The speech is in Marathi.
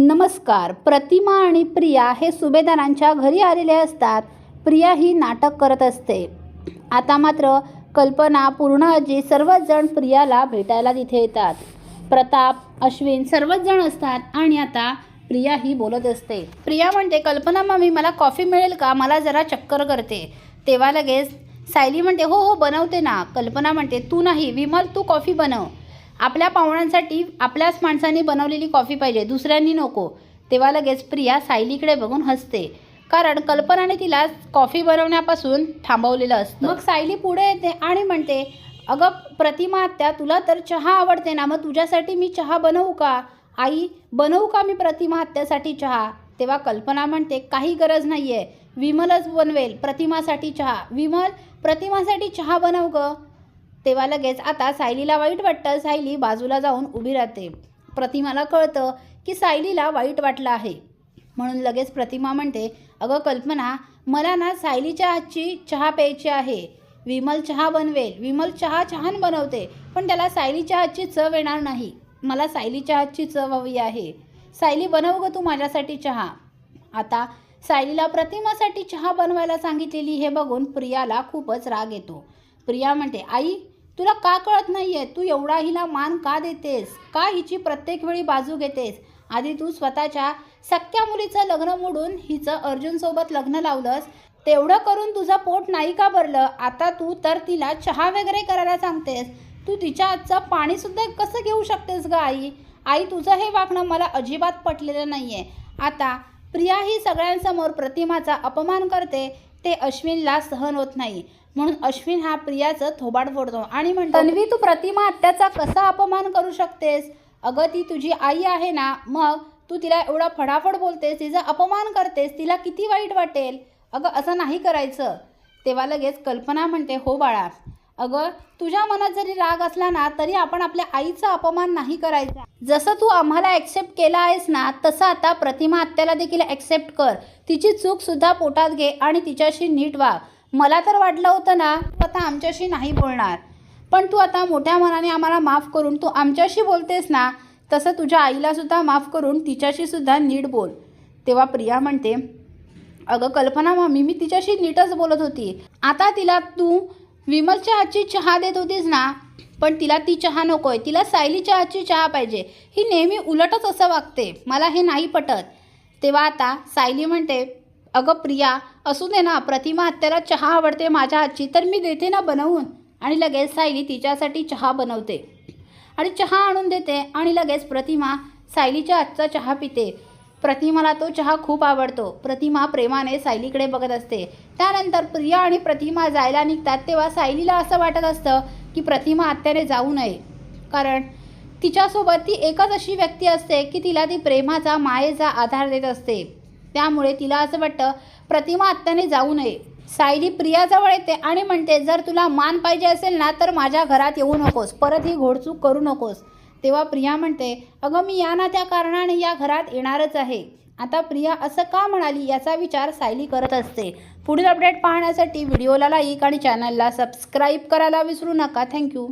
नमस्कार प्रतिमा आणि प्रिया हे सुभेदारांच्या घरी आलेले असतात. प्रिया ही नाटक करत असते. आता मात्र कल्पना पूर्ण आजी सर्वच जण प्रियाला भेटायला तिथे येतात. प्रताप अश्विन सर्वच जण असतात आणि आता प्रिया ही बोलत असते. प्रिया म्हणते कल्पना मामी मला कॉफी मिळेल का? मला जरा चक्कर करते. तेव्हा लगेच सायली म्हणते हो हो बनवते ना. कल्पना म्हणते तू नाही विमल तू कॉफी बनव. आपल्या पाहुण्यांसाठी आपल्याच माणसांनी बनवलेली कॉफी पाहिजे. दुसऱ्यांनी नको. तेव्हा लगेच प्रिया सायलीकडे बघून हसते. कारण कल्पनाने तिला कॉफी बनवण्यापासून थांबवलेलं असतं. मग सायली पुढे येते आणि म्हणते अगं प्रतिमा आत्या तुला तर चहा आवडते ना मग तुझ्यासाठी मी चहा बनवू का? आई बनवू का मी प्रतिमा आत्यासाठी चहा? तेव्हा कल्पना म्हणते काही गरज नाही आहे विमलच बनवेल प्रतिमासाठी चहा. विमल प्रतिमासाठी चहा बनव गं. तेव्हा लगेच आता सायलीला वाईट वाटतं. सायली बाजूला जाऊन उभी राहते. प्रतिमाला कळतं की सायलीला वाईट वाटलं आहे. म्हणून लगेच प्रतिमा म्हणते अगं कल्पना मला ना सायलीच्या हातची चहा प्यायची आहे. विमल चहा बनवेल. विमल चहा छान बनवते पण त्याला सायलीच्या हातची चव येणार नाही. मला सायलीच्या हातची चव हवी आहे. सायली बनव गं तू माझ्यासाठी चहा. आता सायलीला प्रतिमासाठी चहा बनवायला सांगितलेली हे बघून प्रियाला खूपच राग येतो. प्रिया म्हणते आई तुला का कळत नाही आहे तू एवढा हिला मान का देतेस? का हिची प्रत्येक वेळी बाजू घेतेस? आधी तू स्वतःच्या सख्या मुलीचं लग्न मोडून हिचं अर्जुनसोबत लग्न लावलंस तेवढं करून तुझं पोट नाही का भरलं? आता तू तर तिला चहा वगैरे करायला सांगतेस. तू तिच्या आजचं पाणीसुद्धा कसं घेऊ शकतेस ग आई? आई तुझं हे वागणं मला अजिबात पटलेलं नाही आहे आता प्रिया ही सगळ्यांसमोर प्रतिमाचा अपमान करते. ते अश्विनला सहन होत नाही. म्हणून अश्विन हा प्रियाचं थोबाड फोडतो आणि म्हणतो तन्वी तू प्रतिमा आत्याचा कसा अपमान करू शकतेस? अगं ती तुझी आई आहे ना? मग तू तिला एवढा फडाफड बोलतेस तिचा अपमान करतेस तिला किती वाईट वाटेल? अगं असं नाही करायचं. तेव्हा लगेच कल्पना म्हणते हो बाळा अगं तुझ्या मनात जरी राग असला ना तरी आपण आपल्या आईचा अपमान नाही करायचा. जसं तू आम्हाला ॲक्सेप्ट केला आहेस ना तसं आता प्रतिमा आत्याला देखील ॲक्सेप्ट कर. तिची चूकसुद्धा पोटात घे आणि तिच्याशी नीट वाग. मला तर वाटलं होतं ना तू आता आमच्याशी नाही बोलणार. पण तू आता मोठ्या मनाने आम्हाला माफ करून तू आमच्याशी बोलतेस ना तसं तुझ्या आईलासुद्धा माफ करून तिच्याशीसुद्धा नीट बोल. तेव्हा प्रिया म्हणते अगं कल्पना मामी मी तिच्याशी नीटच बोलत होती. आता तिला तू विमलच्या हातची चहा देत होतीस ना पण तिला ती चहा नको आहे तिला सायलीच्या हातची चहा पाहिजे. ही नेहमी उलटच असं वागते. मला हे नाही पटत. तेव्हा आता सायली म्हणते अगं प्रिया असू दे ना प्रतिमा आत्याला चहा आवडते माझ्या हातची तर मी देते ना बनवून. आणि लगेच सायली तिच्यासाठी चहा बनवते. आणि चहा आणून देते आणि लगेच प्रतिमा सायलीच्या आजचा चहा पिते. प्रतिमाला तो चहा खूप आवडतो. प्रतिमा प्रेमाने सायलीकडे बघत असते. त्यानंतर प्रिया आणि प्रतिमा जायला निघतात तेव्हा सायलीला असं वाटत असतं की प्रतिमा आत्याने जाऊ नये. कारण तिच्यासोबत ती एकच अशी व्यक्ती असते की तिला ती प्रेमाचा मायेचा आधार देत असते. त्यामुळे तिला असं वाटतं प्रतिमा आत्याने जाऊ नये. सायली प्रियाजवळ येते आणि म्हणते जर तुला मान पाहिजे असेल ना तर माझ्या घरात येऊ नकोस. परत ही घोडचूक करू नकोस. तेव्हा प्रिया म्हणते अगं मी या ना त्या कारणाने या घरात येणारच आहे. आता प्रिया असं का म्हणाली याचा विचार सायली करत असते. पुढील अपडेट पाहण्यासाठी व्हिडिओला लाईक आणि चॅनलला सबस्क्राईब करायला विसरू नका. थँक्यू